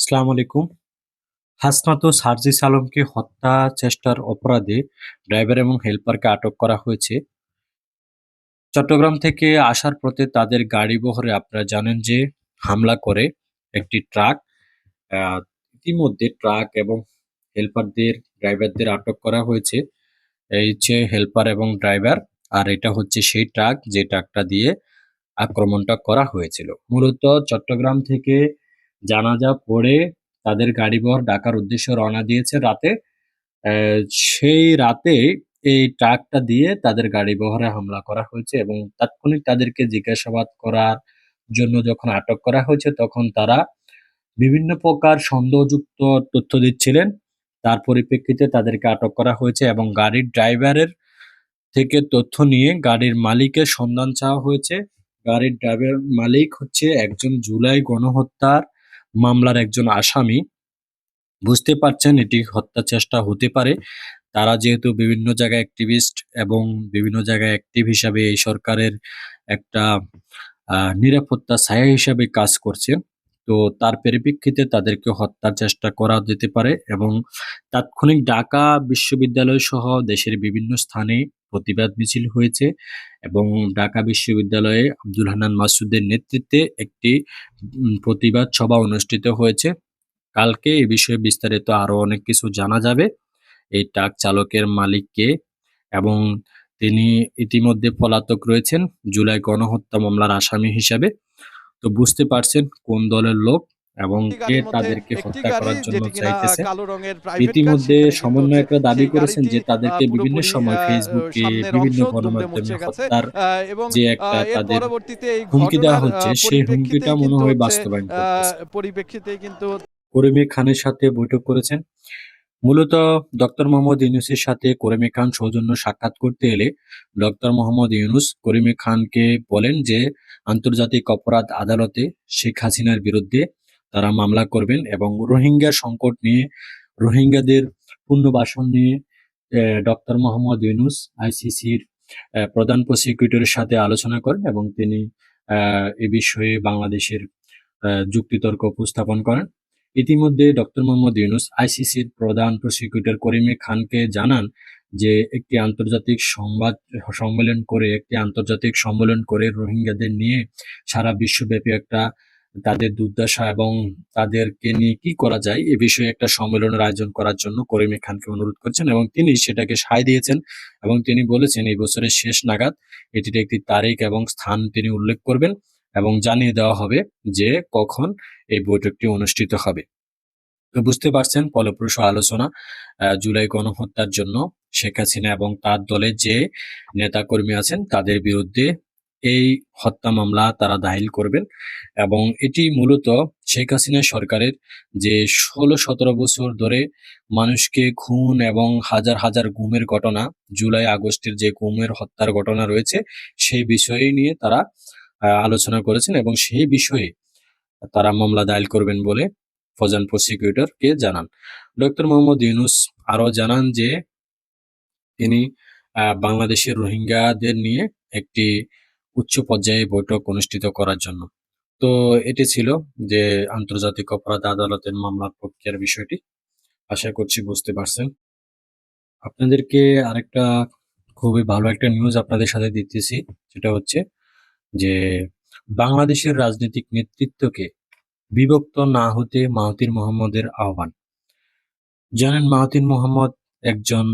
আসসালামু আলাইকুম। হাসনাত সার্জিস আলমকে হত্যা চেষ্টার অপরাধে ড্রাইভার এবং হেল্পারকে আটক করা হয়েছে। চট্টগ্রাম থেকে আসার পথে তাদের গাড়ি বহরে আপনারা জানেন যে হামলা করে একটি ট্রাক ইতিমধ্যে ট্রাক এবং হেল্পারদের, ড্রাইভারদের আটক করা হয়েছে। এই হচ্ছে হেল্পার এবং ড্রাইভার আর এটা হচ্ছে সেই ট্রাক যে ট্রাকটা দিয়ে আক্রমণটা করা হয়েছিল। মূলত চট্টগ্রাম থেকে জানাজা পড়ে তাদের গাড়িবহর ঢাকার উদ্দেশ্যে রওনা দিয়েছে রাতে। সেই রাতে এই ট্রাকটা দিয়ে তাদের গাড়িবহরে হামলা করা হয়েছে এবং তাৎক্ষণিক তাদেরকে জিজ্ঞাসাবাদ করার জন্য যখন আটক করা হয়েছে তখন তারা বিভিন্ন প্রকার সন্দেহযুক্ত তথ্য দিচ্ছিলেন। তার পরিপ্রেক্ষিতে তাদেরকে আটক করা হয়েছে এবং গাড়ির ড্রাইভারের থেকে তথ্য নিয়ে গাড়ির মালিকের সন্ধান চাওয়া হয়েছে। গাড়ির ড্রাইভার মালিক হচ্ছে একজন জুলাই গণহত্যার মামলার একজন আসামি। বুঝতে পারছেন, এটি হত্যা চেষ্টা হতে পারে। তারা যেহেতু বিভিন্ন জায়গায় অ্যাক্টিভিস্ট এবং বিভিন্ন জায়গায় অ্যাক্টিভ হিসাবে এই সরকারের একটা নিরাপত্তা ছায়া হিসাবে কাজ করছে। তো তার পরিপ্রেক্ষিতে তাদেরকে হত্যার চেষ্টা করা যেতে পারে এবং তাৎক্ষণিক ঢাকা বিশ্ববিদ্যালয় সহ দেশের বিভিন্ন স্থানে প্রতিবাদ মিছিল হয়েছে। এবং ঢাকা বিশ্ববিদ্যালয়ে আব্দুল হান্নান মাসুদের নেতৃত্বে একটি প্রতিবাদ সভা অনুষ্ঠিত হয়েছে। কালকে এ বিষয়ে বিস্তারিত আরও অনেক কিছু জানা যাবে। এই ট্রাক চালকের মালিক কে এবং তিনি ইতিমধ্যে পলাতক রয়েছেন। জুলাই গণহত্যা মামলার আসামি হিসাবে। তো বুঝতে পারছেন কোন দলের লোক এবং কে তাদেরকে হত্যা করার জন্য চাইতেছে। ইতিমধ্যে সমন্বয়করা দাবি করেছেন যে তাদেরকে বিভিন্ন সময় ফেসবুকে বিভিন্ন গণমাধ্যমে হত্যার যে একটা তাদের হুমকি দেওয়া হচ্ছে সেই হুমকিটা মনে হয় বাস্তবায়ন পরিপ্রেক্ষিতে কিন্তু করিমি খানের সাথে বৈঠক করেছেন। মূলত ডক্টর মোহাম্মদ ইউনুসের সাথে করিমি খান সৌজন্য সাক্ষাৎ করতে এলে ডক্টর মোহাম্মদ ইউনুস করিমি খানকে বলেন যে আন্তর্জাতিক অপরাধ আদালতে শেখ হাসিনার বিরুদ্ধে তারা মামলা করবেন এবং রোহিঙ্গা সংকট নিয়ে, রোহিঙ্গাদের পুনর্বাসন নিয়ে ডক্টর মোহাম্মদ ইউনুস আইসিসির প্রধান প্রসিকিউটরের সাথে আলোচনা করেন এবং তিনি, এ বিষয়ে বাংলাদেশের যুক্তিতর্ক উপস্থাপন করেন। ইতিমধ্যে ডক্টর মোহাম্মদ ইউনুস আইসিসির প্রধান প্রসিকিউটর করিমে খানকে জানান যে, একটি আন্তর্জাতিক সংবাদ, সম্মেলন করে, একটি আন্তর্জাতিক সম্মেলন করে রোহিঙ্গাদের নিয়ে সারা বিশ্বব্যাপী একটা তাদের দুর্দশা এবং তাদেরকে নিয়ে কি করা যায় এ বিষয়ে একটা সম্মেলনের আয়োজন করার জন্য করিমে খানকে অনুরোধ করছেন এবং তিনি সেটাকে সায় দিয়েছেন এবং তিনি বলেছেন, এই বছরের শেষ নাগাদ এটির একটি তারিখ এবং স্থান তিনি উল্লেখ করবেন এবং জানিয়ে দেওয়া হবে যে কখন এই বৈঠকটি অনুষ্ঠিত হবে। বুঝতে পারছেন ফলপ্রসূ আলোচনা জুলাই গণহত্যার জন্য শেখ হাসিনা এবং তার দলের যে নেতাকর্মী আছেন তাদের বিরুদ্ধে এই হত্যা মামলা তারা দাখিল করবেন এবং এটি মূলত শেখ হাসিনা সরকারের যে ষোলো সতেরো বছর ধরে মানুষকে খুন এবং হাজার হাজার গুমের ঘটনা, জুলাই আগস্টের যে গুমের হত্যার ঘটনা রয়েছে, সেই বিষয়ে নিয়ে তারা আলোচনা করেছেন এবং সেই বিষয়ে তারা মামলা দায়ের করবেন বলে ফজান প্রসিকিউটর কে জানান। ডক্টর মোহাম্মদ ইউনুস আরও জানান যে তিনি বাংলাদেশের রোহিঙ্গাদের নিয়ে একটি উচ্চ পর্যায়ে বৈঠক অনুষ্ঠিত করার জন্য। তো এটি ছিল যে আন্তর্জাতিক অপরাধ আদালতের মামলার প্রক্রিয়ার বিষয়টি। আশা করছি বুঝতে পারছেন। আপনাদেরকে আরেকটা খুবই ভালো একটা নিউজ আপনাদের সাথে দিতেছি। সেটা হচ্ছে যে বাংলাদেশের রাজনৈতিক নেতৃত্বকে বিভক্ত না হতে মাহাতির মোহাম্মদের আহ্বান। জানেন মাহাতির মোহাম্মদ একজন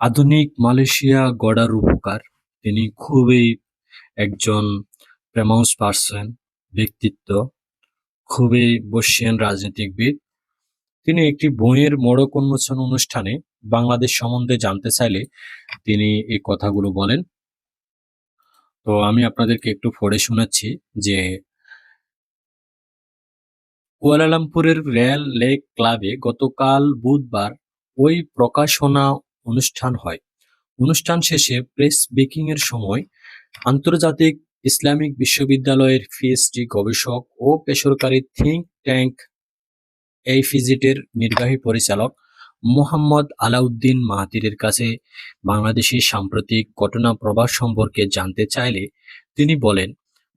আধুনিক মালয়েশিয়া গড়ার রূপকার তিনি খুবই একজন ফেমাস পার্সন, ব্যক্তিত্ব, খুবই বর্ষিয়ান রাজনীতিকবিদ। তিনি একটি বইয়ের মোড়ক উন্মোচন অনুষ্ঠানে বাংলাদেশ সম্বন্ধে জানতে চাইলে তিনি এই কথাগুলো বলেন। তো আমি আপনাদেরকে একটু পড়ে শোনাচ্ছি যে, কুয়ালালামপুরের রেল লেক ক্লাবে গতকাল বুধবার ওই প্রকাশনা অনুষ্ঠান হয়। অনুষ্ঠান শেষে প্রেস ব্রিফিং এর সময় আন্তর্জাতিক ইসলামিক বিশ্ববিদ্যালয়ের পিএইচডি গবেষক ও বেসরকারি থিঙ্ক ট্যাঙ্ক এই ফিজিটের নির্বাহী পরিচালক মোহাম্মদ আলাউদ্দিন মাহাতিরের কাছে বাংলাদেশের সাম্প্রতিক ঘটনা প্রবাহ সম্পর্কে জানতে চাইলে তিনি বলেন,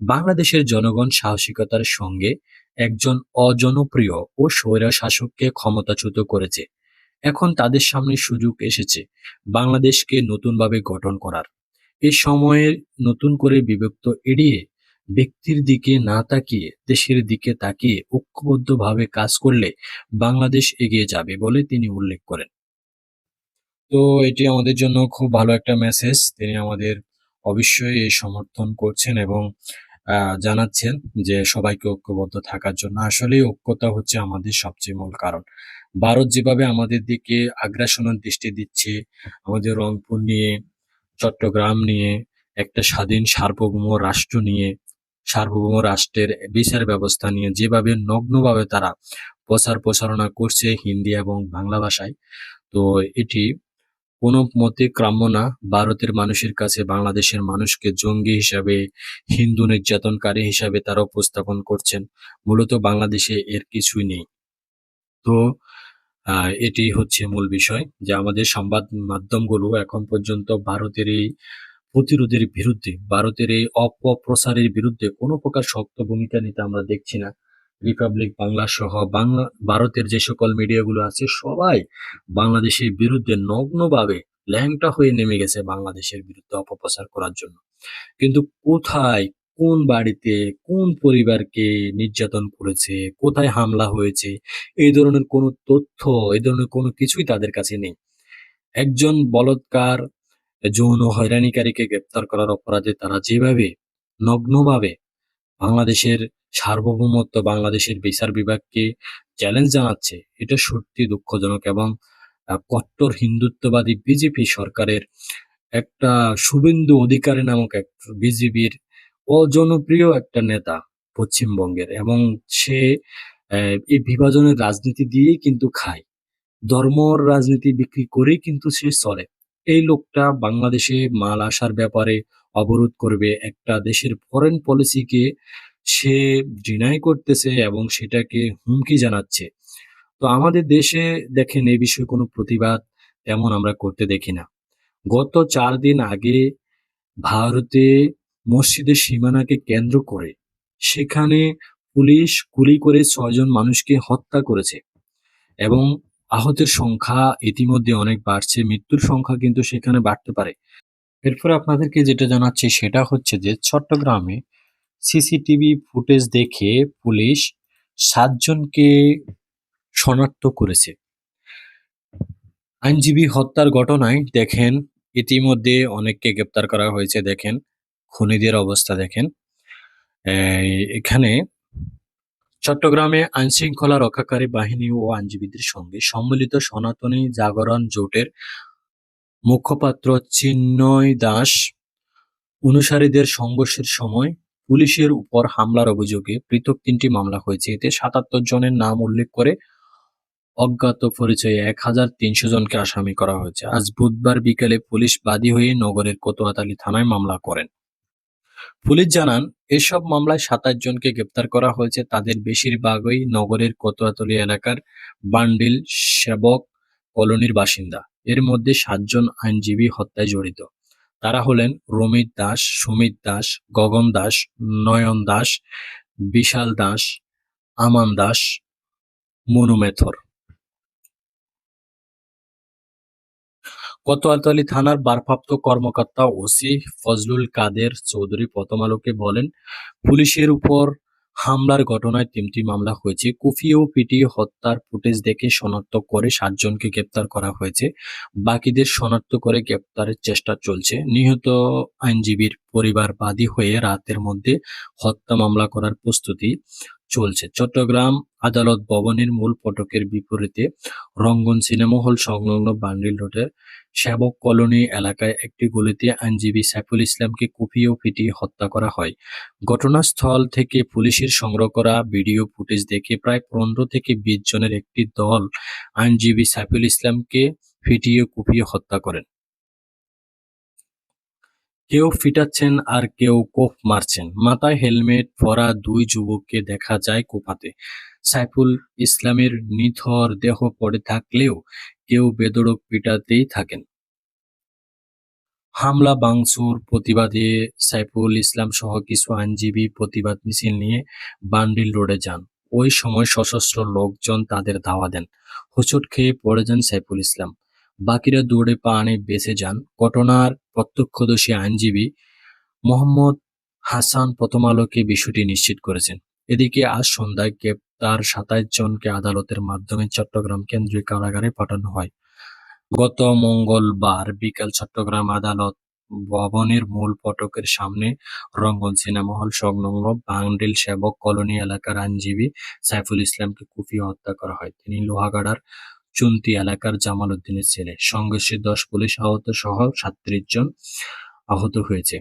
বাংলাদেশের জনগণ সাহসিকতার সঙ্গে একজন অজনপ্রিয় ও স্বৈরশাসককে ক্ষমতাচ্যুত করেছে। এখন তাদের সামনে সুযোগ এসেছে বাংলাদেশকে নতুনভাবে গঠন করার। এই সময়ে নতুন করে বিভক্ত এড়িয়ে ব্যক্তির দিকে না তাকিয়ে দেশের দিকে তাকিয়ে ঐক্যবদ্ধভাবে কাজ করলে বাংলাদেশ এগিয়ে যাবে বলে তিনি উল্লেখ করেন। তো এটি আমাদের জন্য খুব ভালো একটা মেসেজ তিনি আমাদের অবশ্যই সমর্থন করছেন এবং জানাচ্ছেন যে সবাইকে ঐক্যবদ্ধ থাকার জন্য আসলে ঐক্যতা হচ্ছে আমাদের সবচেয়ে মূল কারণ। ভারত যেভাবে আমাদের দিকে আগ্রাসনের দৃষ্টি দিচ্ছে, আমাদের রংপুর নিয়ে, চট্টগ্রাম নিয়ে, একটা স্বাধীন সার্বভৌম রাষ্ট্র নিয়ে, সার্বভৌম রাষ্ট্রের বিচার ব্যবস্থা নিয়ে যেভাবে নগ্নভাবে তারা প্রচার প্রসারণা করছে হিন্দি এবং বাংলা ভাষায়, তো এটি কোনো মতে কাম্য না, ভারতের মানুষের কাছে বাংলাদেশের মানুষকে জঙ্গি হিসাবে, হিন্দু নির্যাতনকারী হিসাবে তারা উপস্থাপন করছেন। মূলত বাংলাদেশে এর কিছুই নেই। তো এটি হচ্ছে মূল বিষয় যে আমাদের সংবাদ মাধ্যমগুলো এখন পর্যন্ত ভারতের এই প্রতিরোধের বিরুদ্ধে, ভারতের এই অপপ্রচারের বিরুদ্ধে কোনো প্রকার শক্ত ভূমিকা নিতে আমরা দেখছি না। রিপাবলিক বাংলা সহ বাংলা, ভারতের যে সকল মিডিয়াগুলো আছে, সবাই বাংলাদেশের বিরুদ্ধে নগ্নভাবে ল্যাংটা হয়ে নেমে গেছে বাংলাদেশের বিরুদ্ধে অপপ্রচার করার জন্য। কিন্তু কোথায়, কোন বাড়িতে, কোন পরিবারকে নির্যাতন করেছে, কোথায় হামলা হয়েছে, এই ধরনের কোনো তথ্য, এই ধরনের কোনো কিছুই তাদের কাছে নেই। একজন বলৎকার, যৌন হয়রানিকারীকে গ্রেপ্তার করার অপরাধে তারা যেভাবে নগ্নভাবে বাংলাদেশের সার্বভৌমত্ব বাংলাদেশের বিচার বিভাগকে চ্যালেঞ্জ জানাচ্ছে। এটা সত্যি দুঃখজনক এবং কট্টর হিন্দুত্ববাদী বিজেপি সরকারের একটা শুভেন্দু অধিকারী নামক এক বিজেপির অজনপ্রিয় একটা নেতা পশ্চিমবঙ্গের এবং সে এই বিভাজনের রাজনীতি দিয়েই কিন্তু খায়। ধর্মর রাজনীতি বিক্রি করেই কিন্তু সে চলে। এই লোকটা বাংলাদেশে মাল আসার ব্যাপারে অবরোধ করবে, একটা দেশের ফরেন পলিসিকে সে ডিনাই করতেছে এবং সেটাকে হুমকি জানাচ্ছে। তো আমাদের দেশে দেখেন এই বিষয়ে কোনো প্রতিবাদ তেমন আমরা করতে দেখি না। গত চার দিন আগে ভারতে মসজিদের সীমানাকে কেন্দ্র করে সেখানে পুলিশ গুলি করে ছয়জন মানুষকে হত্যা করেছে এবং আহতের সংখ্যা ইতিমধ্যে অনেক বাড়ছে, মৃত্যুর সংখ্যা কিন্তু সেখানে বাড়তে পারে। এরপর আপনাদেরকে যেটা জানাচ্ছি সেটা হচ্ছে যে চট্টগ্রামে সিসিটিভি ফুটেজ দেখে পুলিশ সাতজনকে শনাক্ত করেছে। আইনজীবী হত্যার ঘটনায় দেখেন, ইতিমধ্যে অনেককে গ্রেপ্তার করা হয়েছে, দেখেন, খুনিদের অবস্থা দেখেন। এখানে চট্টগ্রামে আইনশৃঙ্খলা রক্ষাকারী বাহিনী ও আইনজীবীদের সঙ্গে সম্মিলিত সনাতনী জাগরণ জোটের মুখপাত্র চিন্ময় দাস অনুসারীদের সংঘর্ষের সময় পুলিশের উপর হামলার অভিযোগে পৃথক তিনটি মামলা হয়েছে। এতে সাতাত্তর জনের নাম উল্লেখ করে অজ্ঞাত পরিচয়ে এক হাজার তিনশো জনকে আসামি করা হয়েছে। আজ বুধবার বিকেলে পুলিশ বাদী হয়ে নগরের কোতোয়াতালি থানায় মামলা করেন। পুলিশ জানান, এসব মামলায় সাতাশ জনকে গ্রেপ্তার করা হয়েছে। তাদের বেশিরভাগই নগরের কোতোয়াতলি এলাকার বান্ডিল সেবক কলোনির বাসিন্দা। এর মধ্যে সাতজন আইনজীবী হত্যায় জড়িত। তারা হলেন রমিত দাস, সুমিত দাস, গগন দাস, নয়ন দাস, বিশাল দাস, আমান দাস, মনু মেথর। কোতোয়ালি থানার ভারপ্রাপ্ত কর্মকর্তা ওসি ফজলুল কাদের চৌধুরী প্রথম আলোকে বলেন, পুলিশের উপর হামলার ঘটনায় তিনটি মামলা হয়েছে। কুফিয়ে ও পিটিয়ে হত্যার ফুটেজ দেখে শনাক্ত করে সাতজনকে গ্রেপ্তার করা হয়েছে। বাকিদের শনাক্ত করে গ্রেপ্তারের চেষ্টা চলছে। নিহত আইনজীবীর পরিবার বাদী হয়ে রাতের মধ্যে হত্যা মামলা করার প্রস্তুতি চলছে। চট্টগ্রাম আদালত ভবনের মূল ফটকের বিপরীতে রঙ্গন সিনেমা হল সংলগ্ন বান্ডিল রোডের সেবক কলোনি এলাকায় একটি গলিতে আইনজীবী সাইফুল ইসলামকে কুপিয়ে ও পিটিয়ে হত্যা করা হয়। ঘটনাস্থল থেকে পুলিশের সংগ্রহ করা ভিডিও ফুটেজ দেখে প্রায় পনেরো থেকে বিশ জনের একটি দল আইনজীবী সাইফুল ইসলামকে ফিটিয়ে কুপিয়ে হত্যা করেন। কেউ ফিটাচ্ছেন আর কেউ কোপ মারছেন। মাথায় হেলমেট পরা দুই যুবককে দেখা যায় কোপাতে। সাইফুল ইসলামের নিথর দেহ পড়ে থাকলেও কেউ বেদরক পিটাতেই থাকেন। হামলা বাংসুর প্রতিবাদে সাইফুল ইসলাম সহ কিছু আইনজীবী প্রতিবাদ মিছিল নিয়ে বান্ডিল রোডে যান। ওই সময় সশস্ত্র লোকজন তাদের ধাওয়া দেন। হোঁচট খেয়ে পড়ে যান সাইফুল ইসলাম। বাকিরা দৌড়ে পানে বেঁচে যান। ঘটনার প্রত্যক্ষদর্শী আইনজীবী মোহাম্মদ হাসান প্রথম আলোকে বিষয়টি নিশ্চিত করেছেন। এদিকে আজ সন্ধ্যায় গ্রেপ্তার সাতাইশ জনকে আদালতের মাধ্যমে চট্টগ্রাম কেন্দ্রীয় কারাগারে পাঠানো হয়। গত মঙ্গলবার বিকাল চট্টগ্রাম আদালত ভবনের মূল ফটকের সামনে রঙ্গন সিনেমা হল সংলগ্ন বাংডিল সেবক কলোনি এলাকার আইনজীবী সাইফুল ইসলামকে কুপিয়ে হত্যা করা হয়। তিনি লোহাগাড়ার চুন্তি এলাকার জামাল উদ্দিনের ছেলে। সংঘর্ষে দশ পুলিশ আহত সহ সাতত্রিশ জন আহত হয়েছে।